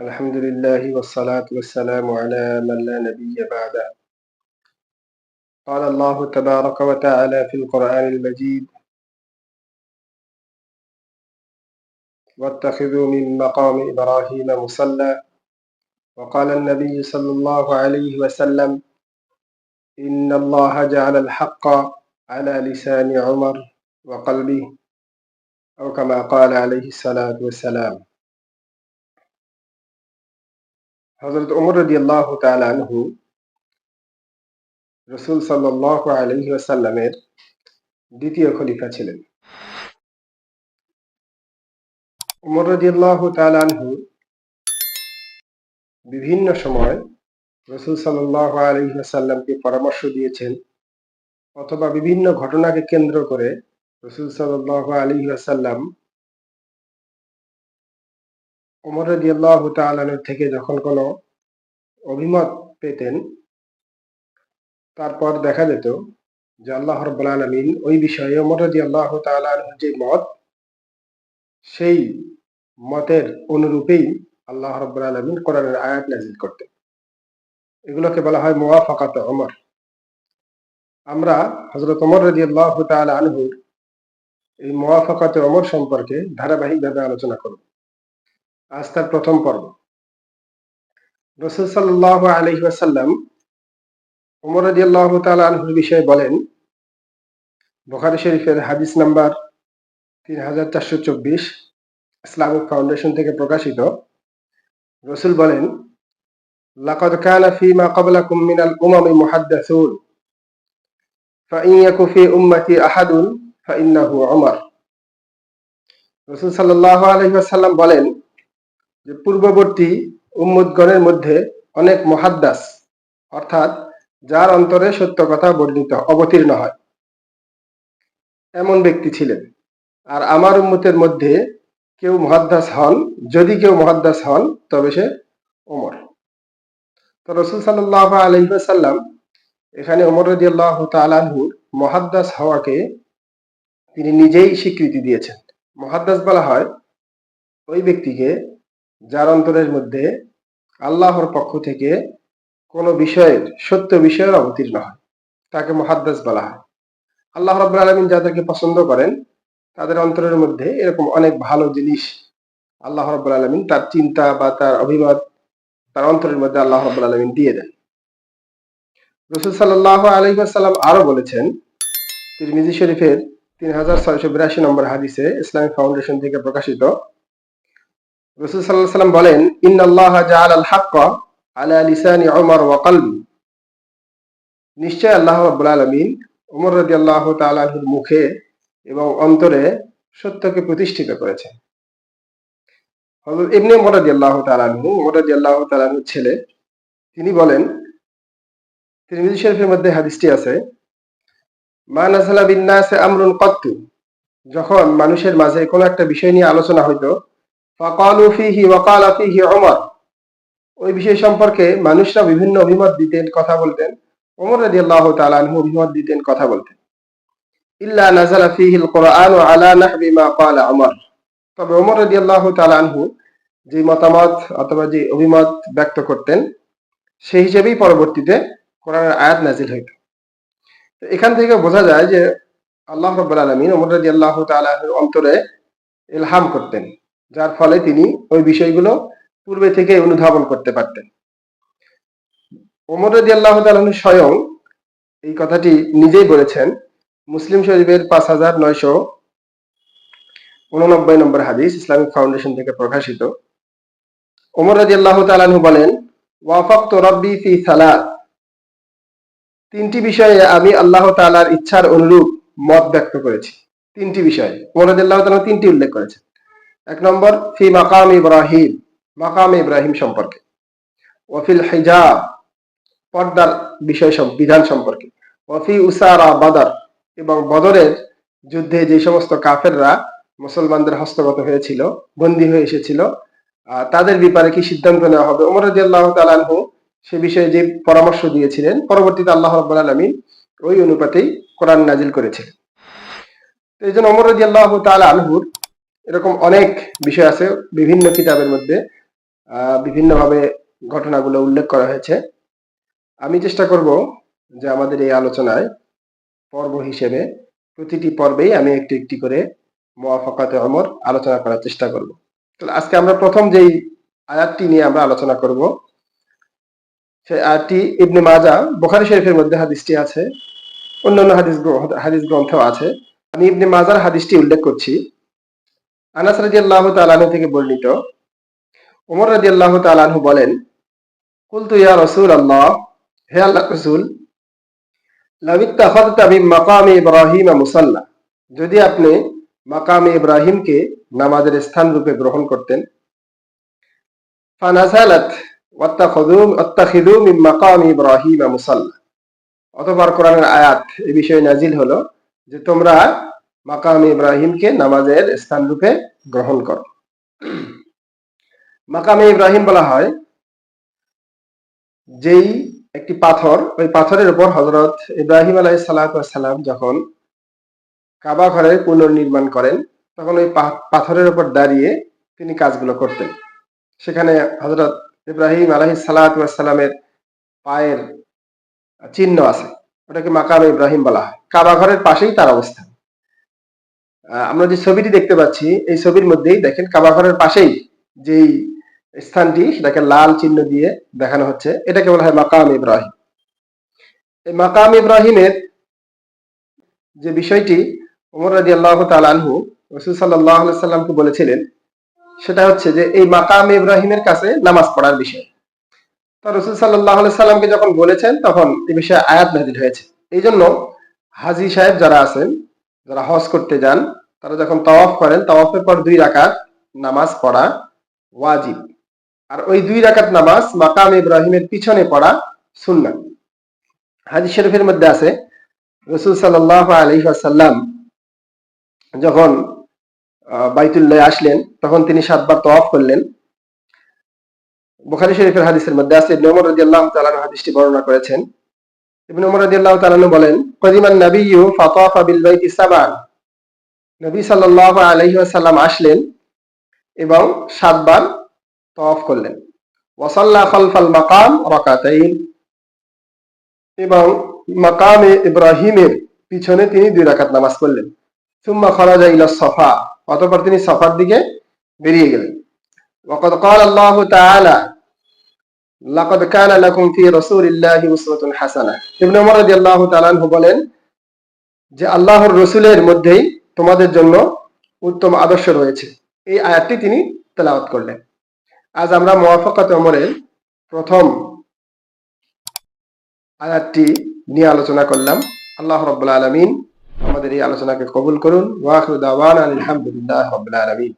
الحمد لله والصلاة والسلام على من لا نبي بعده. قال الله تبارك وتعالى في القرآن المجيد واتخذوا من مقام إبراهيم مصلى وقال النبي صلى الله عليه وسلم إن الله جعل الحق على لسان عمر وقلبه أو كما قال عليه الصلاة والسلام হজরত উমর রদি আল্লাহ তালহু রসুল সাল্লাহ আলহি আসাল্লামের দ্বিতীয় খলিফা ছিলেন। উমর রদি আল্লাহ তালহু বিভিন্ন সময় রসুল সাল্লাহ আলহি আসাল্লামকে পরামর্শ দিয়েছেন অথবা বিভিন্ন ঘটনাকে কেন্দ্র করে রসুল সাল্লাহ আলহি আসাল্লাম ওমর রাজিয়াল্লাহ তালানোর থেকে যখন কোনো অভিমত পেতেন, তারপর দেখা যেত যে আল্লাহ রব্বুল আলমিন ওই বিষয়ে ওমর রাজি আল্লাহ যে মত, সেই মতের অনুরূপেই আল্লাহ রব্বুল কোরআনের আয়াত নাজিল করতেন। এগুলোকে বলা হয় মোয়াফাকাত অমর আমরা হজরত অমর রাজি আল্লাহ আনহুর এই মোয়াফাকাতে অমর সম্পর্কে ধারাবাহিকভাবে আলোচনা করব। আজ তার প্রথম পর্ব রসুল সাল্লাহ আলহিহাসাল্লাম উমর রাজি আল্লাহ তালহুর বিষয়ে বলেন বোখারি শরীফের হাদিস নাম্বার তিন হাজার চারশো চব্বিশ ইসলামিক ফাউন্ডেশন থেকে প্রকাশিত রসুল বলেন لقد كان فيما قبلكم من الأمم محدثون فإن يك في أمتي أحد فإنه عمر রসুল সাল্লাহ আলহিহাসাল্লাম বলেন যে পূর্ববর্তী উম্মুদগণের মধ্যে অনেক মহাদ্দাস, অর্থাৎ যার অন্তরে সত্য কথা বর্ণিত, অবতীর্ণ হয়। এমন ব্যক্তি ছিলেন। আর আমার উম্মতের মধ্যে কেউ মহাদ্দাস হন, যদি কেউ মহাদ্দাস হন, তবে সে ওমর। তো রসুল সাল্লাহ আলহিসাল্লাম এখানে ওমর রদি আল্লাহ মহাদ্দাস হওয়াকে তিনি নিজেই স্বীকৃতি দিয়েছেন। মহাদ্দাস বলা হয় ওই ব্যক্তিকে যার অন্তরের মধ্যে আল্লাহর পক্ষ থেকে কোনো বিষয়ের, সত্য বিষয়ের অবতীর্ণ হয়। তাকে মহাদ্দাস বলা হয়। আল্লাহ রব আলমিন যাদেরকে পছন্দ করেন, তাদের অন্তরের মধ্যে এরকম অনেক ভালো জিনিস আল্লাহ রব আলমিন তার চিন্তা বা তার অভিমত, তার অন্তরের মধ্যে আল্লাহ রব আলমিন দিয়ে দেন। রসুল সাল্লাহ আলহিহাসাল্লাম আরও বলেছেন, তিরমিজি শরীফের তিন হাজার ছয়শো বিরাশি নম্বর হাদিসে ইসলামিক ফাউন্ডেশন থেকে প্রকাশিত রসুল সাল্লাহ সাল্লাম বলেন ইন আল্লাহ জাআল আল হাক্কা আলা লিসানি ওমর নিশ্চয় আল্লাহ রাব্বুল আলামিন ওমর রাদিয়াল্লাহু তাআলার মুখে এবং অন্তরে সত্যকে প্রতিষ্ঠিত করেছেন। হযরত ইবনে তাআলা আনহু ওমর রাদিয়াল্লাহু ছেলে, তিনি বলেন, তিরমিজি শরীফের মধ্যে হাদিসটি আছে, মা নাযালা বিন নাসে আমরুন কত্তু। যখন মানুষের মাঝে কোনো একটা বিষয় নিয়ে আলোচনা হইতো ফাকালু ফিহি ওয়াকালা ফিহি ওমর ওই বিষয় সম্পর্কে মানুষরা বিভিন্ন অভিমত দিতেন, কথা বলতেন। ওমর রাদিয়াল্লাহু তাআলা আনহু অভিমত দিতেন, কথা বলতেন। ইল্লা নাযালা ফিহি আল কোরআন আলা নাহবি মা ক্বালা ওমর তবে ওমর রাদিয়াল্লাহু তাআলা আনহু যে মতামত অথবা যে অভিমত ব্যক্ত করতেন, সেই হিসেবেই পরবর্তীতে কোরআনের আয়াত নাজিল হইত। এখান থেকে বোঝা যায় যে আল্লাহ রব্বুল আলমিন ওমর রাদিয়াল্লাহু তাআলা অন্তরে ইলহাম করতেন। যার ফলে তিনি ওই বিষয়গুলো পূর্বে থেকে অনুধাবন করতে পারতেন। ওমর রদি আল্লাহ স্বয়ং এই কথাটি নিজেই বলেছেন, মুসলিম শরীফের পাঁচ হাজার নয়শো উননব্বই নম্বর হাদিস, ইসলামিক ফাউন্ডেশন থেকে প্রকাশিত। ওমর রদি আল্লাহ তালাহু বলেন, ওয়াফাক্ত রব্বি ফি সালাত। তিনটি বিষয়ে আমি আল্লাহ তালার ইচ্ছার অনুরূপ মত ব্যক্ত করেছি। তিনটি বিষয়ে। ওমর রদি আল্লাহ তিনটি উল্লেখ করেছেন। এক নম্বর, ফি মাকাম ইব্রাহিম মাকাম ইব্রাহিম সম্পর্কে। ওফিল হিজাব, পর্দার বিষয় বিধান সম্পর্কে। ওফি উসারা বাদার, এবং বদরের যুদ্ধে যে সমস্ত কাফেররা মুসলমানদের হস্তগত হয়েছিল, বন্দী হয়ে এসেছিল তাদের ব্যাপারে কি সিদ্ধান্ত নেওয়া হবে? ওমর রাজি আল্লাহ তালানহু সে বিষয়ে যে পরামর্শ দিয়েছিলেন, পরবর্তীতে আল্লাহ রব্বুল আলমী ওই অনুপাতেই কোরআন নাজিল করেছিলেন। এই জন্য ওমর রাজি আল্লাহ তালা আনহুর এরকম অনেক বিষয় আছে বিভিন্ন কিতাবের মধ্যে বিভিন্নভাবে ঘটনাগুলো উল্লেখ করা হয়েছে। আমি চেষ্টা করব যে আমাদের এই আলোচনায় পর্ব হিসেবে প্রতিটি পর্বেই আমি একটি একটি করে মোয়াফাকাতে অমর আলোচনা করার চেষ্টা করব। তাহলে আজকে আমরা প্রথম যেই আয়াতটি নিয়ে আমরা আলোচনা করব, সেই আয়াতটি ইবনে মাজা বোখারি শরীফের মধ্যে হাদিসটি আছে, অন্যান্য হাদিস হাদিস গ্রন্থ আছে। আমি ইবনে মাজার হাদিসটি উল্লেখ করছি। আনাস রাদিয়াল্লাহু তাআলা আনহু থেকে বর্ণিত। ওমর রাদিয়াল্লাহু তাআলা আনহু বলেন ইয়া রাসূলুল্লাহ, হে আল্লাহ রাসূল মাকামি ইব্রাহিম মুসাল্লা। যদি আপনি মাকামে ইব্রাহিমকে নামাজের স্থান রূপে গ্রহণ করতেন ফানাজালাত ওয়াত্তাখাযু, ওয়াত্তাখিযু মিন মাকামি ইব্রাহিম মুসাল্লা। অতঃপর কোরআনের আয়াত এই বিষয়ে নাজিল হলো যে তোমরা মাকাম ইব্রাহিমকে নামাজের স্থান রূপে গ্রহণ করো। মাকামে ইব্রাহিম বলা হয়, যেই একটি পাথর, ওই পাথরের উপর হজরত ইব্রাহিম আলাই সালাম যখন কাবা ঘরের পুনর্নির্মাণ করেন, তখন ওই পাথরের উপর দাঁড়িয়ে তিনি কাজগুলো করতেন। সেখানে হজরত ইব্রাহিম আলহি সালামের পায়ের চিহ্ন আছে। ওটাকে মাকাম ইব্রাহিম বলা হয়। কাবা ঘরের পাশেই তার অবস্থান। আমরা যে ছবিটি দেখতে পাচ্ছি, এই ছবির মধ্যেই দেখেন কাবাঘরের পাশেই যেই স্থানটি, সেটাকে লাল চিহ্ন দিয়ে দেখানো হচ্ছে। এটাকে বলা হয় মাকাম ইব্রাহিম। এই মাকাম ইব্রাহিমের যে বিষয়টি, ওমর রাজি আল্লাহ আনহু রসুল সাল্লাহ সাল্লামকে বলেছিলেন, সেটা হচ্ছে যে এই মাকাম ইব্রাহিমের কাছে নামাজ পড়ার বিষয়। তো রসুল সাল্লাহ সাল্লামকে যখন বলেছেন, তখন এই বিষয়ে আয়াত নাজিল হয়েছে। এই জন্য হাজি সাহেব যারা আছেন যারা হজ করতে যান তারা যখন তওয়াফ করেন তওয়াফের পর দুই রাকাত নামাজ পড়া ওয়াজিব। আর ওই দুই রাকাত নামাজ মাকাম ইব্রাহিমের পিছনে পড়া সুন্নাত। হাদিস শরীফের মধ্যে আছে রসুল সাল্লাহ আলহিহাসাল্লাম যখন আহ, বাইতুল্লাহ আসলেন তখন তিনি সাতবার তওয়াফ করলেন। বুখারী শরীফের হাদিসের মধ্যে আছে ওমর রাদিয়াল্লাহু তাআলা হাদিসটি বর্ণনা করেছেন। ইবনে ওমর রাদিয়াল্লাহু তাআলা আনহু বলেন কদিমান নাবিয়্যু ফাতাফা বিল বাইতি সাবান নবী সাল্লাল্লাহু আলাইহি ওয়াসাল্লাম আসলেন এবং সাতবার তওয়াফ করলেন ওয়াসাল্লা খালফাল মাকাম রাকাতাইন এবং মাকামে ইব্রাহিমের পিছনে তিনি দুই রাকাত নামাজ পড়লেন সুম্মা খরাজা ইলা সফা অতঃপর তিনি সফার দিকে বেরিয়ে গেলেন وقد قال الله تعالى লাকাদ কানা লাকুম ফি রাসূলিল্লাহি উসওয়াতুন হাসানাহ ইবনে ওমর রাদিয়াল্লাহু তাআলা বলেন যে, আল্লাহর মধ্যেই তোমাদের জন্য উত্তম আদর্শ রয়েছে। এই আয়াতটি তিনি তেলাওয়াত করলেন। আজ আমরা মোয়াফাকাত ওমরের প্রথম আয়াতটি নিয়ে আলোচনা করলাম। আল্লাহ রব্বুল আলমিন আমাদের এই আলোচনাকে কবুল করুন। ওয়াহুদ আওয়ান আলহামদুলিল্লাহ রব্বুল আলমিন।